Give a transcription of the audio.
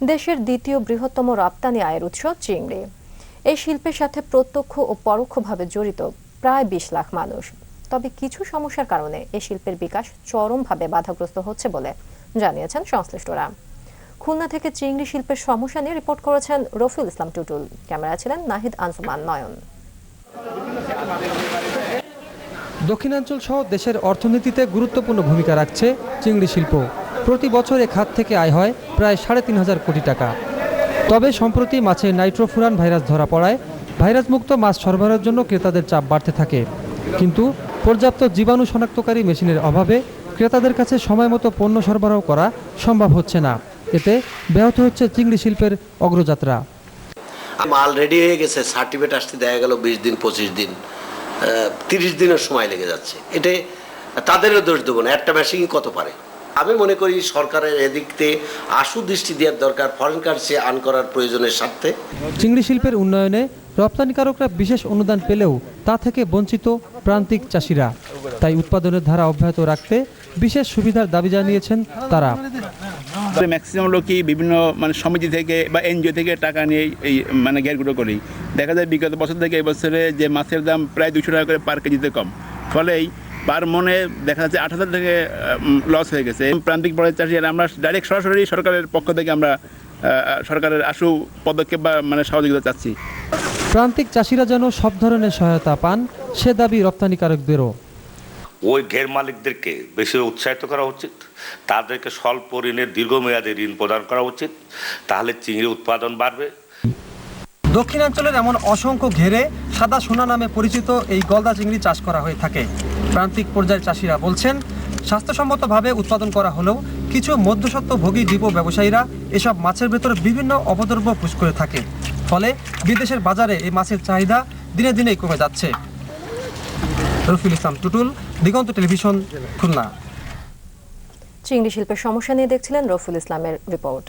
দেশের দ্বিতীয় বৃহত্তম রপ্তানি আয়ের উৎস চিংড়ি। এই শিল্পের সাথে প্রত্যক্ষ ও পরোক্ষভাবে জড়িত প্রায় বিশ লাখ মানুষ। তবে কিছু সমস্যার কারণে এই শিল্পের বিকাশ চরমভাবে বাধাগ্রস্ত হচ্ছে বলে জানিয়েছেন সংশ্লিষ্টরা। খুলনা থেকে চিংড়ি শিল্পের সমস্যা নিয়ে রিপোর্ট করেছেন রফিউল ইসলাম টুটুল। ক্যামেরা ছিলেন নাহিদ আনসুমান নয়ন। দক্ষিণাঞ্চল সহ দেশের অর্থনীতিতে গুরুত্বপূর্ণ ভূমিকা রাখছে চিংড়ি শিল্প। প্রতি বছর এ খাত থেকে আয় হয় প্রায় সাড়ে তিন হাজার কোটি টাকা। তবে সম্প্রতি মাছে নাইট্রোফুরান ভাইরাস ধরা পড়ায় ভাইরাসমুক্ত মাছ সরবরাহের জন্য ক্রেতাদের চাপ বাড়তে থাকে। কিন্তু পর্যাপ্ত জীবাণু শনাক্তকারী মেশিনের অভাবে ক্রেতাদের কাছে সময় মতো পণ্য সরবরাহ করা সম্ভব হচ্ছে না। এতে ব্যাহত হচ্ছে চিংড়ি শিল্পের অগ্রযাত্রা। মাল রেডি হয়ে গেছে সার্টিফিকেট আসতে দেখা গেল বিশ দিন, পঁচিশ দিন তিরিশ দিনের সময় লেগে যাচ্ছে। এটা তাদেরও দোষ দেবো না, একটা মেশিন কত পারে? আমি মনে করি সরকারের এদিকতে আশু দৃষ্টি দেওয়ার দরকার ফরেন কারেন্সি আন করার প্রয়োজনের স্বার্থে। চিংড়ি শিল্পের উন্নয়নে রপ্তানিকারকরা বিশেষ অনুদান পেলেও তা থেকে বঞ্চিত প্রান্তিক চাষিরা। তাই উৎপাদনের ধারা অব্যাহত রাখতে বিশেষ সুবিধার দাবি জানিয়েছেন তারা। ম্যাক্সিমাম লোকই বিভিন্ন মানে সমিতি থেকে বা এনজিও থেকে টাকা নিয়ে এই মানে ঘেরগুলো করি। দেখা যায় বিগত বছর থেকে এই বছরে যে মাছের দাম প্রায় দুশো টাকা করে পার কেজিতে কম। ফলেই পার মনে দেখা যাচ্ছে আট হাজার থেকে লস হয়ে গেছে। প্রান্তিক পর্যায়ের চাষি আর আমরা ডাইরেক্ট সরাসরি সরকারের পক্ষ থেকে আমরা সরকারের আশু পদক্ষেপ বা মানে সহযোগিতা চাচ্ছি। প্রান্তিক চাষিরা যেন সব ধরনের সহায়তা পান সে দাবি রপ্তানিকারকদেরও ওই ঘের মালিকদেরকে বেশি উৎসাহিত করা উচিত তাদেরকে স্বল্প ঋণের দীর্ঘমেয়াদী ঋণ প্রদান করা উচিত তাহলে চিংড়ি উৎপাদন বাড়বে। দক্ষিণাঞ্চলের এমন অসংখ্য ঘেরে সাদা সোনা নামে পরিচিত এই গলদা চিংড়ি চাষ করা হয়ে থাকে। প্রান্তিক পর্যায়ের চাষিরা বলছেন, স্বাস্থ্যসম্মতভাবে উৎপাদন করা হলেও কিছু মধ্যস্বত্বভোগী দ্বীপ ব্যবসায়ীরা এসব মাছের ভেতরে বিভিন্ন অপদ্রব্য পুষ করে থাকে। ফলে বিদেশের বাজারে এই মাছের চাহিদা দিনে দিনে কমে যাচ্ছে। রফিল ইসলাম টুটুল, দিগন্ত টেলিভিশন, খুলনা। চিংড়ি শিল্পের সমস্যা নিয়ে দেখছিলেন রফুল ইসলামের রিপোর্ট।